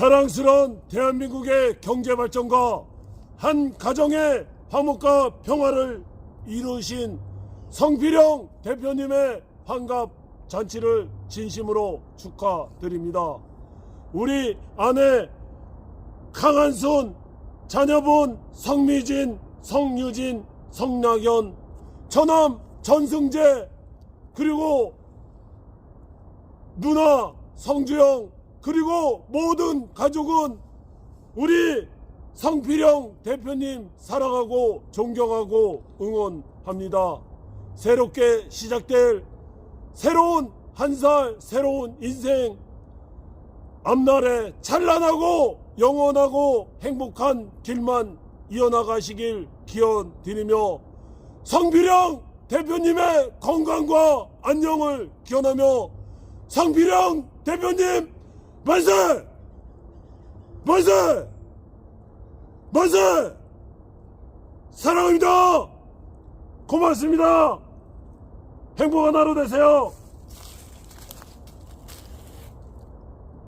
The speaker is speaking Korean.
자랑스러운 대한민국의 경제 발전과 한 가정의 화목과 평화를 이루신 성필영 대표님의 환갑 잔치를 진심으로 축하드립니다. 우리 아내 강한순, 자녀분 성미진, 성유진, 성낙연, 처남 전승재, 그리고 누나 성주영, 그리고 모든 가족은 우리 성필영 대표님 사랑하고 존경하고 응원합니다. 새롭게 시작될 새로운 한 살, 새로운 인생, 앞날에 찬란하고 영원하고 행복한 길만 이어나가시길 기원 드리며 성필영 대표님의 건강과 안녕을 기원하며 성필영 대표님 만세! 만세! 만세! 사랑합니다! 고맙습니다! 행복한 하루 되세요!